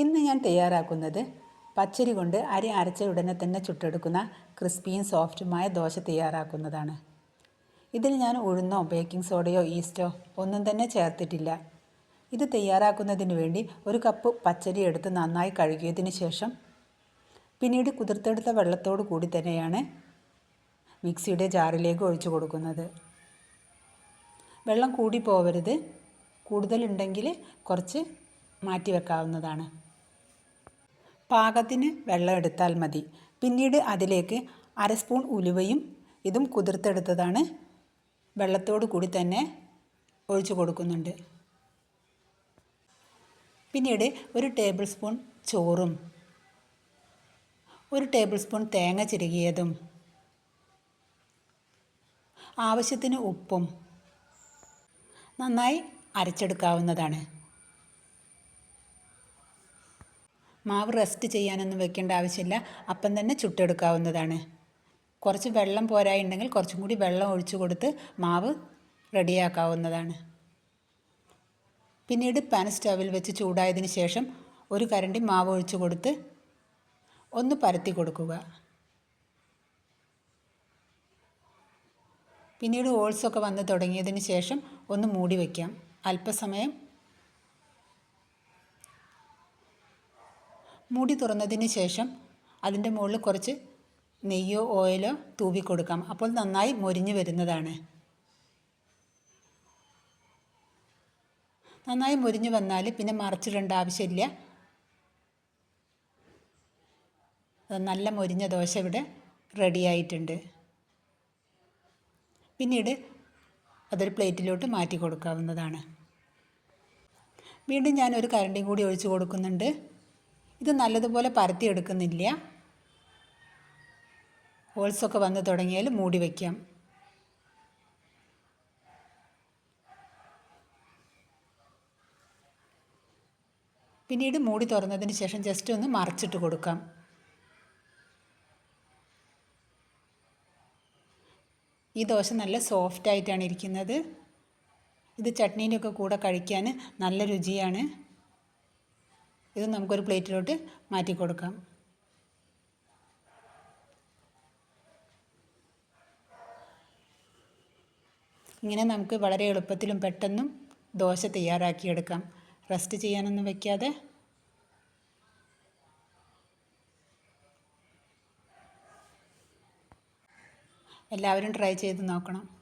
ഇന്ന് ഞാൻ തയ്യാറാക്കുന്നത് പച്ചരി കൊണ്ട് അരി അരച്ച ഉടനെ തന്നെ ചുട്ടെടുക്കുന്ന ക്രിസ്പിയും സോഫ്റ്റുമായ ദോശ തയ്യാറാക്കുന്നതാണ്. ഇതിൽ ഞാൻ ഉഴുന്നോ ബേക്കിംഗ് സോഡയോ ഈസ്റ്റോ ഒന്നും തന്നെ ചേർത്തിട്ടില്ല. ഇത് തയ്യാറാക്കുന്നതിന് വേണ്ടി ഒരു കപ്പ് പച്ചരി എടുത്ത് നന്നായി കഴുകിയതിന് ശേഷം പിന്നീട് കുതിർത്തെടുത്ത വെള്ളത്തോടു കൂടി തന്നെയാണ് മിക്സിയുടെ ജാറിലേക്ക് ഒഴിച്ചു കൊടുക്കുന്നത്. വെള്ളം കൂടി പോവരുത്. കൂടുതലുണ്ടെങ്കിൽ കുറച്ച് മാറ്റി വെക്കാവുന്നതാണ് പാകത്തിന് വെള്ളം എടുത്താൽ മതി. പിന്നീട് അതിലേക്ക് അര സ്പൂൺ ഉലുവയും ഇതും കുതിർത്തെടുത്തതാണ് വെള്ളത്തോട് കൂടി തന്നെ ഒഴിച്ചു കൊടുക്കുന്നുണ്ട്. പിന്നീട് ഒരു ടേബിൾ സ്പൂൺ ചോറും ഒരു ടേബിൾ സ്പൂൺ തേങ്ങ ചിരുകിയതും ആവശ്യത്തിന് ഉപ്പും നന്നായി അരച്ചെടുക്കാവുന്നതാണ്. മാവ് റെസ്റ്റ് ചെയ്യാനൊന്നും വെക്കേണ്ട ആവശ്യമില്ല. അപ്പം തന്നെ ചുട്ടെടുക്കാവുന്നതാണ്. കുറച്ച് വെള്ളം പോരായുണ്ടെങ്കിൽ കുറച്ചും കൂടി വെള്ളം ഒഴിച്ചു കൊടുത്ത് മാവ് റെഡിയാക്കാവുന്നതാണ്. പിന്നീട് പാൻ സ്റ്റവിൽ വെച്ച് ചൂടായതിന് ശേഷം ഒരു കരണ്ടി മാവ് ഒഴിച്ചു കൊടുത്ത് ഒന്ന് പരത്തി കൊടുക്കുക. പിന്നീട് ഓൾസൊക്കെ വന്ന് തുടങ്ങിയതിന് ശേഷം ഒന്ന് മൂടി വയ്ക്കാം അല്പസമയം മൂടി തുറന്നതിന് ശേഷം അതിന്റെ മുകളിൽ കുറച്ച് നെയ്യോ ഓയിലോ തൂവി കൊടുക്കാം. അപ്പോൾ നന്നായി മൊരിഞ്ഞു വരുന്നതാണ്. നന്നായി മൊരിഞ്ഞു വന്നാൽ പിന്നെ മറച്ചിടേണ്ട ആവശ്യമില്ല. നല്ല മൊരിഞ്ഞ ദോശ ഇവിടെ റെഡിയായിട്ടുണ്ട് പിന്നീട് അതൊരു പ്ലേറ്റിലോട്ട് മാറ്റി കൊടുക്കാവുന്നതാണ്. വീണ്ടും ഞാനൊരു കരണ്ടിയും കൂടി ഒഴിച്ചു കൊടുക്കുന്നുണ്ട്. ഇത് നല്ലതുപോലെ പരത്തിയെടുക്കുന്നില്ല. ഹോൾസൊക്കെ വന്ന് തുടങ്ങിയാൽ മൂടി വയ്ക്കാം പിന്നീട് മൂടി തുറന്നതിന് ശേഷം ജസ്റ്റ് ഒന്ന് മറിച്ചിട്ട് കൊടുക്കാം. ഈ ദോശ നല്ല സോഫ്റ്റായിട്ടാണ് ഇരിക്കുന്നത്. ഇത് ചട്നീന്റെ ഒക്കെ കൂടെ കഴിക്കാൻ നല്ല രുചിയാണ്. ഇത് നമുക്കൊരു പ്ലേറ്റിലോട്ട് മാറ്റി കൊടുക്കാം. ഇങ്ങനെ നമുക്ക് വളരെ എളുപ്പത്തിലും പെട്ടെന്നും ദോശ തയ്യാറാക്കിയെടുക്കാം. റെസ്റ്റ് ചെയ്യാനൊന്നും വയ്ക്കാതെ. എല്ലാവരും ട്രൈ ചെയ്ത് നോക്കണം.